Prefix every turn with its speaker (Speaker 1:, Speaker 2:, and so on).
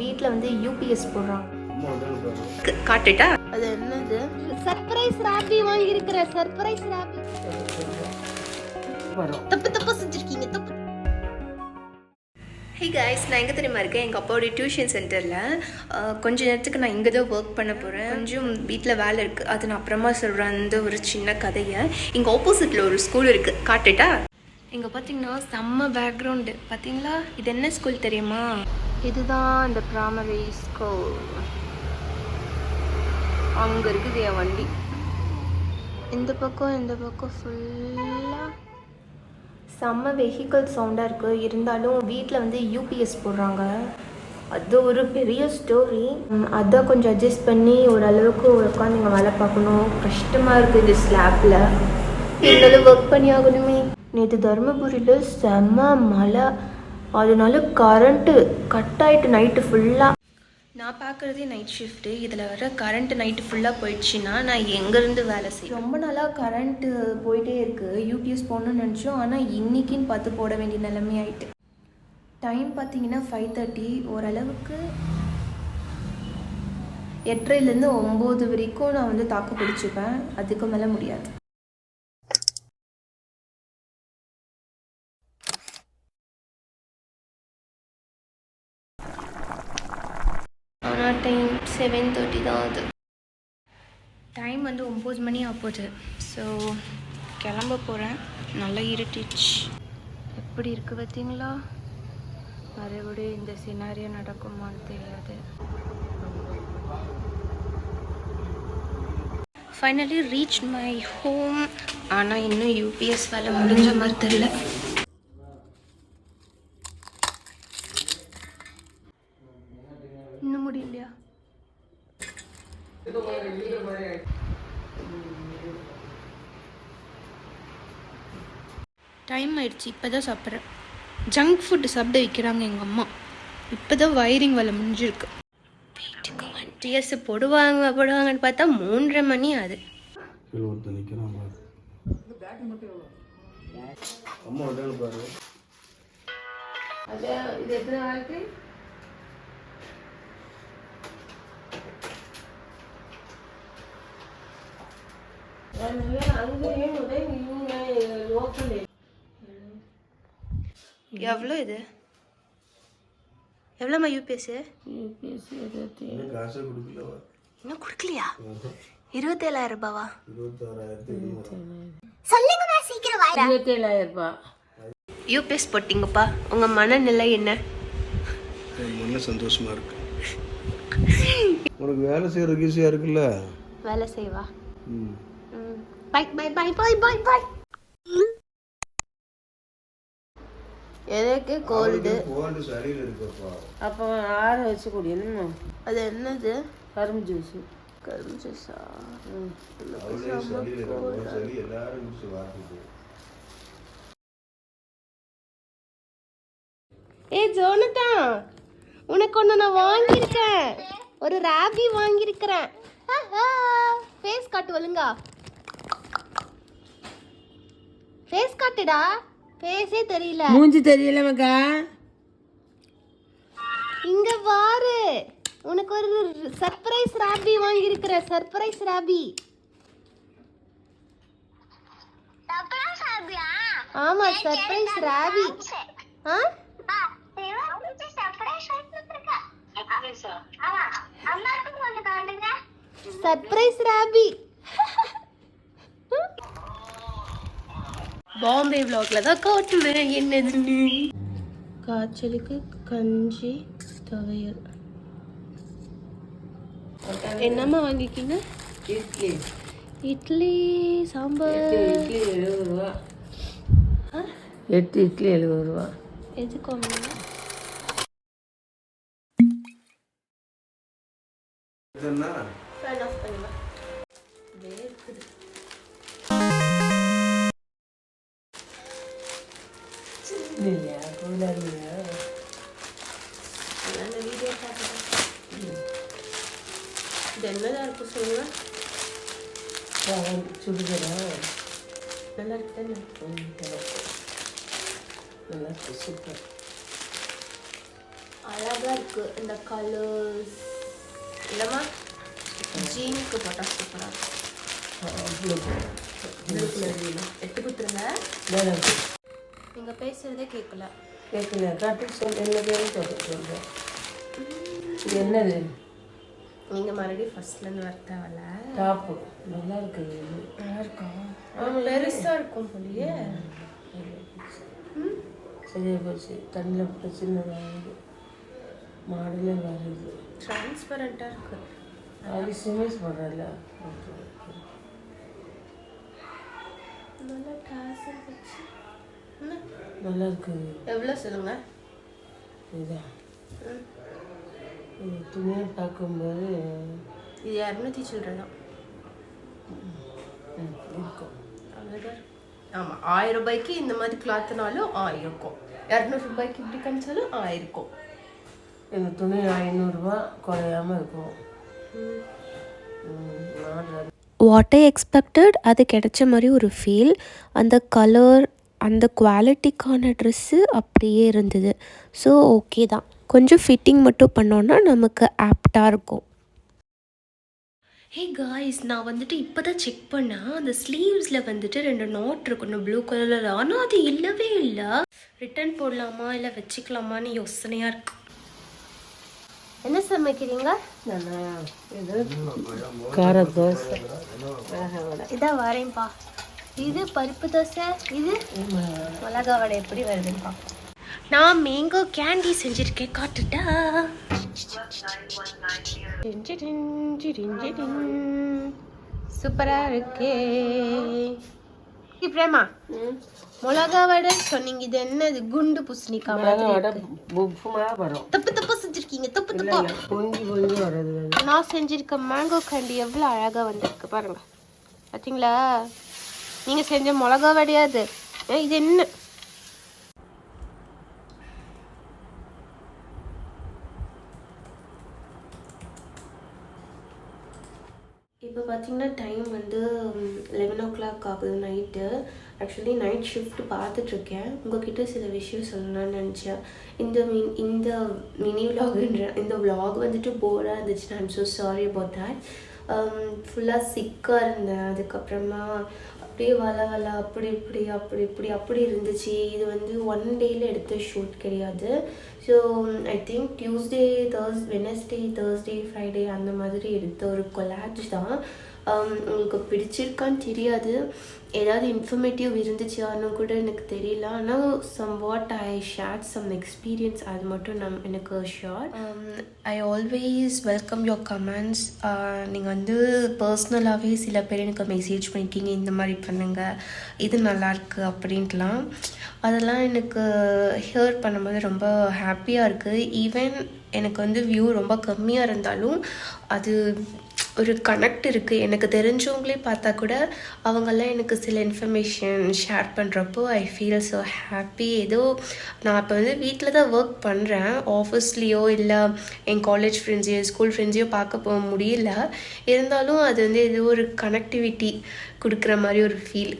Speaker 1: வீட்டில் வந்து யூபிஎஸ் போடுறாங்க.
Speaker 2: காட்டுட்டா?
Speaker 1: அது என்னது? சர்ப்ரைஸ் ராபி வாங்கியிருக்கிற சர்ப்ரைஸ் ராபி தப்பு தப்பு செஞ்சிருக்கீங்க தப்பு.
Speaker 2: ஹே காய்ஸ் நான் எங்கே தெரியுமா இருக்கேன்? எங்கள் அப்பாவுடைய டியூஷன் சென்டரில் கொஞ்ச நேரத்துக்கு நான் இங்கே தான் ஒர்க் பண்ண போகிறேன் கொஞ்சம் வீட்டில் வேலை இருக்குது அது நான் அப்புறமா சொல்கிறேன் அந்த ஒரு சின்ன கதையை. இங்கே ஆப்போசிட்டில் ஒரு ஸ்கூல் இருக்குது காட்டுட்டா? இங்கே பார்த்தீங்கன்னா செம்ம பேக்ரவுண்டு பார்த்தீங்களா இது என்ன ஸ்கூல் தெரியுமா?
Speaker 1: இதுதான் இந்த பிராமரி ஸ்கூல் அங்கே இருக்குது என் வண்டி. இந்த பக்கம் இந்த பக்கம் ஃபுல்லாக செம்ம வெஹிக்கிள் சவுண்டாக இருக்குது இருந்தாலும் வீட்டில் வந்து யூபிஎஸ் போடுறாங்க. அது ஒரு பெரிய ஸ்டோரி அதை கொஞ்சம் அட்ஜஸ்ட் பண்ணி ஓரளவுக்கு உட்காந்து இங்கே வேலை பார்க்கணும். கஷ்டமாக இருக்குது இந்த ஸ்லாப்பில் இருந்தாலும் ஒர்க் பண்ணி ஆகணுமே நேற்று தருமபுரியில் செம்ம மழை. அதனால கரண்ட்டு கட் ஆயிட்டு நைட்டு ஃபுல்லாக
Speaker 2: நான் பார்க்குறதே நைட் ஷிஃப்ட்டு இதில் வர கரண்ட் நைட்டு ஃபுல்லாக போயிடுச்சுன்னா நான் எங்கேருந்து வேலை செய்வேன்
Speaker 1: ரொம்ப நாளாக கரண்ட்டு போயிட்டே இருக்குது யூபிஎஸ் போடணும்னு நினச்சோம். ஆனால் இன்னைக்குன்னு பார்த்து போட வேண்டிய நிலைமை ஆயிட்டு. டைம் பார்த்தீங்கன்னா ஃபைவ் தேர்ட்டி ஓரளவுக்கு எட்டரைலேருந்து ஒம்பது வரைக்கும் நான் வந்து தாக்கு பிடிச்சிப்பேன். அதுக்கு மேலே முடியாது ஆனால் டைம் செவன் தேர்ட்டி தான் ஆகுது
Speaker 2: டைம் வந்து ஒம்பது மணி ஆகுது ஸோ கிளம்ப போகிறேன் நல்லா இருட்டிச்சு
Speaker 1: எப்படி இருக்கு பார்த்தீங்களா? மறுபடியும் இந்த சினாரியோ நடக்குமான்னு தெரியாது.
Speaker 2: ஃபைனலி ரீச் மை ஹோம் ஆனால் இன்னும் யூபிஎஸ் வேலை முடிஞ்ச மாதிரி தெரில
Speaker 1: முடியலையா?
Speaker 2: டைம் ஆயிடுச்சு இப்போ தான் சாப்பிட்றேன். ஜங்க் ஃபுட்டு சாப்பிட வைக்கிறாங்க எங்கள் அம்மா. இப்போ தான் வயரிங் வேலை முடிஞ்சிருக்கு. வீட்டுக்கு வண்டியஸ் போடுவாங்க போடுவாங்கன்னு பார்த்தா மூன்றரை மணி
Speaker 3: பாரு. அம்மா உடனே பாரு
Speaker 1: இது எத்தனை நாளைக்கு
Speaker 2: எவ்வளோ இது? எவ்வளோம்மா யூபிஎஸ்
Speaker 3: கொடுக்கல?
Speaker 2: இன்னும் கொடுக்கலையா? இருபத்தேழாயிரம் ரூபாவா?
Speaker 3: இருபத்தாறாயிரத்தி
Speaker 2: யூபிஎஸ் போட்டிங்கப்பா. உங்கள் மனநிலை என்ன?
Speaker 3: என்ன சந்தோஷமா இருக்கு. உனக்கு வேலை செய்யறதுக்கு ஈஸியா இருக்குல்ல?
Speaker 1: வேலை செய்வா.
Speaker 3: ம்.
Speaker 1: Bye bye bye bye bye bye எனக்கு கோல்டு
Speaker 3: கோல்டு சரியில் இருக்குப்பா.
Speaker 4: அப்போ ஆற வச்சு குடிக்கணும்
Speaker 1: அது என்னது?
Speaker 4: கரும்பு ஜூஸு
Speaker 1: கரும்பு ஜூஸா ஏ ஜோனதான் உனக்கு ஒன்று நான் வாங்கியிருக்கேன். ஒரு ராபி வாங்கியிருக்கிறேன். ஃபேஸ் காட்டு ஒழுங்கா. ஃபேஸ் காட்டுடா. ஃபேஸே தெரியல.
Speaker 4: மூஞ்சி தெரியல மக்கா
Speaker 1: இங்க பாரு. உனக்கு ஒரு சர்ப்ரைஸ் ராபி வாங்கியிருக்கிறேன் சர்ப்ரைஸ் ராபி ஆமா சர்ப்ரைஸ் ராபி ஆ? சர்ப்ரைஸ் ராபி
Speaker 2: பாம்பே vlogல தான் காட்டுவேன் என்னதுன்னு
Speaker 1: காய்ச்சலுக்கு கஞ்சி துவையல். என்னம்மா வாங்கிக்கிங்க?
Speaker 4: இட்லி.
Speaker 1: இட்லி சாம்பார்.
Speaker 4: இட்லி எழுபது ரூபா. எட்டு இட்லி எழுபது ரூபா.
Speaker 1: எதுக்கு?
Speaker 3: என்ன
Speaker 4: இல்லையா கூலாக இல்லையா
Speaker 1: அந்த வீடியோ பார்த்துட்டேன் இது என்னதான் இருக்கு சொல்லுங்க
Speaker 4: சுடுதடா
Speaker 1: நல்லா இருக்கு தானே
Speaker 4: நல்லா இருக்கு சூப்பர்
Speaker 1: அழகாக இருக்குது இந்த கலர்ஸ் இல்லைம்மா ஜீனுக்கு போட்டால் சூப்பராக இருக்கும்
Speaker 4: ப்ளூ
Speaker 1: எட்டு கொடுத்துருங்க
Speaker 4: வேணும்
Speaker 1: நீங்கள் பேசுகிறதே கேட்கல
Speaker 4: கேட்கல காட்டு சொல் என்ன பேரும் சொல்கிறேன் இது என்னது?
Speaker 1: நீங்கள் மறுபடியும் ஃபர்ஸ்ட்லேருந்து வர தேவையில்ல.
Speaker 4: டாப்பு நல்லா இருக்குது இது
Speaker 1: நல்லா இருக்கா? பெருசாக இருக்கும் போலியே.
Speaker 4: சரியா போச்சு. தண்ணியில் போட்டு சின்னதாக மாடலே வருது.
Speaker 1: டிரான்ஸ்பரண்ட்டாக இருக்குது
Speaker 4: அது போடுறல
Speaker 1: நல்லா டாசல் வச்சு?
Speaker 4: நல்லா இருக்குது
Speaker 1: எவ்வளோ சொல்லுங்க?
Speaker 4: இதுதான் இது துணியை பார்க்கும்போது
Speaker 1: இது இரநூத்தி சில்லற
Speaker 4: இருக்கும்.
Speaker 1: அவ்வளோதான் ஆமாம் ஆயிரம் ரூபாய்க்கு இந்த மாதிரி கிளாத்துனாலும் ஆயிருக்கும். இரநூறு ரூபாய்க்கு இப்படி கணிச்சாலும் ஆயிருக்கும்.
Speaker 4: இந்த துணி ஐநூறுரூவா குறையாம இருக்கும்.
Speaker 5: வாட் ஐ எக்ஸ்பெக்டட் அது கிடைச்ச மாதிரி ஒரு ஃபீல் அந்த கலர் அந்த குவாலிட்டிக்கான ட்ரெஸ்ஸு அப்படியே இருந்தது. ஸோ ஓகே தான். கொஞ்சம் ஃபிட்டிங் மட்டும் பண்ணோன்னா நமக்கு ஆப்டாக இருக்கும்.
Speaker 1: ஹே காய்ஸ் நான் வந்துட்டு இப்போ தான் செக் பண்ணேன். அந்த ஸ்லீவ்ஸில் வந்துட்டு ரெண்டு நாட் இருக்கணும் ப்ளூ கலரில் ஆனால் அது இல்லவே இல்லை. ரிட்டர்ன் போடலாமா? இல்லை வச்சுக்கலாமான்னு யோசனையாக இருக்கு. என்ன சமைக்கிறீங்க?
Speaker 4: கார தோசை.
Speaker 1: இதான் வரேன்ப்பா. இது பருப்பு தோசை இது மிளகா வடை எப்படி வருதுப்பா நான் மேங்கோ கேண்டி செஞ்சிருக்கேன் காட்டுட்டா சூப்பரா இருக்கே. பிரேமா மிளகா வடை சொன்னீங்க இது என்னது? குண்டு பூசணிக்கா
Speaker 4: மிளகா வடை உப்புமா வரும்.
Speaker 1: தப்பு தப்பு செஞ்சிருக்கீங்க தப்பு தப்பா. நான் செஞ்சிருக்க மேங்கோ கேண்டி எவ்வளோ அழகாக வந்திருக்கு பாருங்க. பார்த்தீங்களா நீங்கள் செஞ்ச மிளகா வடையாது இது என்ன? இப்போ பார்த்தீங்கன்னா டைம் வந்து லெவன் ஓ கிளாக் ஆகுது நைட்டு ஆக்சுவலி நைட் ஷிஃப்ட் பார்த்துட்ருக்கேன் உங்ககிட்ட சில விஷயம் சொல்லணும்னு நினச்சேன். இந்த மின் இந்த மினி விலாகுன்ற இந்த விலாக் வந்துட்டு போராக இருந்துச்சு I'm so sorry about that ஃபுல்லாக சிக்காக இருந்தேன். அதுக்கப்புறமா அப்படியே வள வள அப்படி இப்படி அப்படி இப்படி அப்படி இருந்துச்சு. இது வந்து ஒன் டேயில் எடுத்த ஷூட் கிடையாது. So I think Tuesday Thurs Wednesday Thursday Friday அந்த மாதிரி எடுத்த ஒரு கொலாஜ் தான். உங்களுக்கு பிடிச்சிருக்கான்னு தெரியாது. ஏதாவது இன்ஃபர்மேட்டிவ் இருந்துச்சான்னு கூட எனக்கு தெரியல. ஆனால் some what I share some experience அது மட்டும் நம் எனக்கு sure I always welcome your comments நீங்கள் வந்து பர்சனலாகவே சில பேர் எனக்கு மெசேஜ் பண்ணிக்கிங்க இந்த மாதிரி பண்ணுங்கள் இது நல்லாயிருக்கு அப்படின்ட்டுலாம். அதெல்லாம் எனக்கு ஹியர் பண்ணும்போது ரொம்ப ஹாப்பியாக இருக்குது ஈவன் எனக்கு வந்து வியூ ரொம்ப கம்மியாக இருந்தாலும் அது ஒரு கனெக்ட் இருக்குது எனக்கு தெரிஞ்சவங்களே பார்த்தா கூட அவங்கெல்லாம் எனக்கு சில இன்ஃபர்மேஷன் ஷேர் பண்ணுறப்போ ஐ ஃபீல் ஸோ ஹாப்பி ஏதோ நான் இப்போ வந்து வீட்டில் தான் ஒர்க் பண்ணுறேன் ஆஃபீஸ்லேயோ இல்லை என் காலேஜ் ஃப்ரெண்ட்ஸையோ ஸ்கூல் ஃப்ரெண்ட்ஸையோ பார்க்க போக முடியல. இருந்தாலும் அது வந்து ஏதோ ஒரு கனெக்டிவிட்டி கொடுக்குற மாதிரி ஒரு ஃபீல்